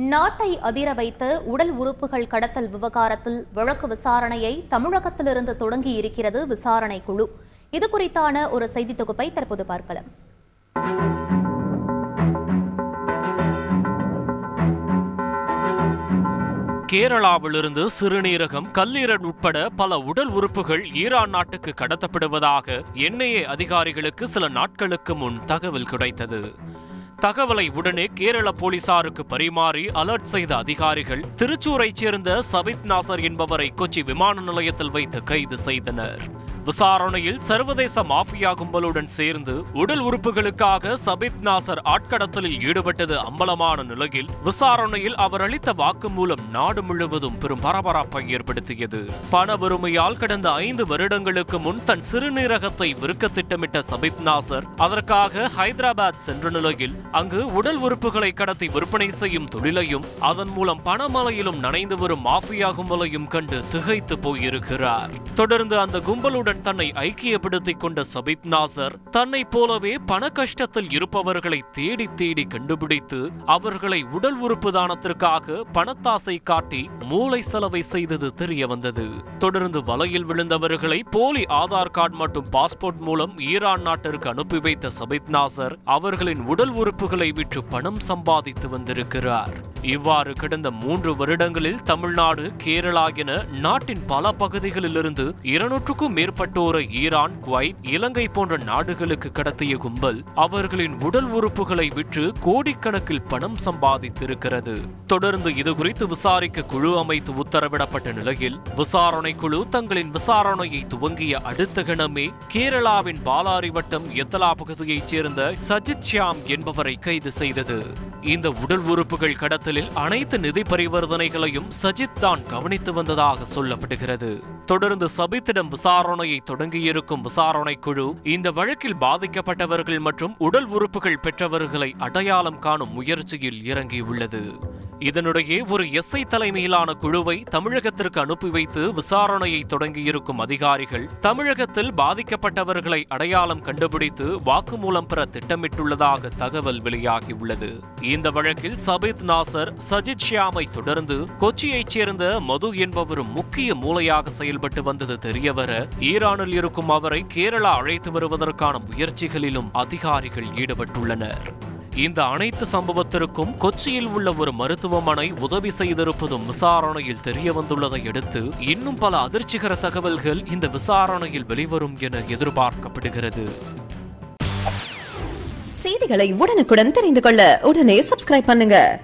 நாட்டை அதிர வைத்த உடல் உறுப்புகள் கடத்தல் விவகாரத்தில் வழக்கு விசாரணையை தமிழகத்திலிருந்து தொடங்கி இருக்கிறது விசாரணை குழு. இது குறித்தான ஒரு செய்தி தொகுப்பை தற்போது பார்க்கலாம். கேரளாவிலிருந்து சிறுநீரகம் கல்லீரல் உட்பட பல உடல் உறுப்புகள் ஈரான் நாட்டுக்கு கடத்தப்படுவதாக என்ஐஏ அதிகாரிகளுக்கு சில நாட்களுக்கு முன் தகவல் கிடைத்தது. தகவலை உடனே கேரள போலீசாருக்கு பரிமாறி அலர்ட் செய்த அதிகாரிகள் திருச்சூரைச் சேர்ந்த சபித் நாசர் என்பவரை கொச்சி விமான நிலையத்தில் வைத்து கைது செய்தனர். விசாரணையில் சர்வதேச மாஃபியா கும்பலுடன் சேர்ந்து உடல் உறுப்புகளுக்காக சபித் நாசர் ஆட்கடத்தலில் ஈடுபட்டது அம்பலமான நிலையில் விசாரணையில் அவர் அளித்த வாக்குமூலம் நாடு முழுவதும் பெரும் பரபரப்பை ஏற்படுத்தியது. பண வறுமையால் கடந்த ஐந்து வருடங்களுக்கு முன் தன் சிறுநீரகத்தை விற்க திட்டமிட்ட சபித் நாசர் அதற்காக ஹைதராபாத் சென்ற நிலையில் அங்கு உடல் உறுப்புகளை கடத்தி விற்பனை செய்யும் தொழிலையும் அதன் மூலம் பணமலையிலும் நனைந்து வரும் மாஃபியா கும்பலையும் கண்டு திகைத்து போயிருக்கிறார். தொடர்ந்து அந்த கும்பலுடன் தன்னை ஐக்கியப்படுத்திக் கொண்ட சபித் நாசர் தன்னை போலவே பண கஷ்டத்தில் இருப்பவர்களை தேடி தேடி கண்டுபிடித்து அவர்களை உடல் உறுப்பு தானத்திற்காக பணத்தாசை காட்டி மூளை செலவை செய்தது தெரிய வந்தது. தொடர்ந்து வலையில் விழுந்தவர்களை போலி ஆதார் கார்டு மற்றும் பாஸ்போர்ட் மூலம் ஈரான் நாட்டிற்கு அனுப்பி வைத்த சபித் நாசர் அவர்களின் உடல் உறுப்புகளை விற்று பணம் சம்பாதித்து வந்திருக்கிறார். இவ்வாறு கடந்த மூன்று வருடங்களில் தமிழ்நாடு கேரளா என நாட்டின் பல பகுதிகளிலிருந்து இருநூற்றுக்கும் மேற்பட்ட மேற்பட்டோரை ஈரான் குவைத் இலங்கை போன்ற நாடுகளுக்கு கடத்திய கும்பல் அவர்களின் உடல் உறுப்புகளை விற்று கோடிக்கணக்கில் பணம் சம்பாதித்திருக்கிறது. தொடர்ந்து இதுகுறித்து விசாரிக்க குழு அமைத்து உத்தரவிடப்பட்ட நிலையில் விசாரணை குழு தங்களின் விசாரணையை துவங்கிய அடுத்த கணமே கேரளாவின் பாலாரி வட்டம் எத்தலா பகுதியைச் சேர்ந்த சஜித் ஷியாம் என்பவரை கைது செய்தது. இந்த உடல் உறுப்புகள் கடத்தலில் அனைத்து நிதி பரிவர்த்தனைகளையும் சஜித் தான் கவனித்து வந்ததாக சொல்லப்படுகிறது. தொடர்ந்து சபித்திடம் விசாரணையை தொடங்கியிருக்கும் விசாரணை குழு இந்த வழக்கில் பாதிக்கப்பட்டவர்கள் மற்றும் உடல் உறுப்புகள் பெற்றவர்களை அடையாளம் காணும் முயற்சியில் இறங்கியுள்ளது. இதனிடையே ஒரு எஸ்ஐ தலைமையிலான குழுவை தமிழகத்திற்கு அனுப்பி வைத்து விசாரணையை தொடங்கியிருக்கும் அதிகாரிகள் தமிழகத்தில் பாதிக்கப்பட்டவர்களை அடையாளம் கண்டுபிடித்து வாக்குமூலம் பெற திட்டமிட்டுள்ளதாக தகவல் வெளியாகியுள்ளது. இந்த வழக்கில் சபித் நாசர் சஜித் ஷியாமை தொடர்ந்து கொச்சியைச் சேர்ந்த மது என்பவரும் முக்கிய மூளையாக செயல்பட்டு வந்தது தெரியவர ஈரானில் இருக்கும் அவரை கேரளா அழைத்து வருவதற்கான முயற்சிகளிலும் அதிகாரிகள் ஈடுபட்டுள்ளனர். இந்த அனைத்து சம்பவத்திற்கும் கொச்சியில் உள்ள ஒரு மருத்துவமனை உதவி செய்திருப்பதும் விசாரணையில் தெரிய வந்துள்ளதை அடுத்து இன்னும் பல அதிர்ச்சிகர தகவல்கள் இந்த விசாரணையில் வெளிவரும் என எதிர்பார்க்கப்படுகிறது. செய்திகளை உடனுக்குடன் தெரிந்து கொள்ள உடனே சப்ஸ்கிரைப் பண்ணுங்க.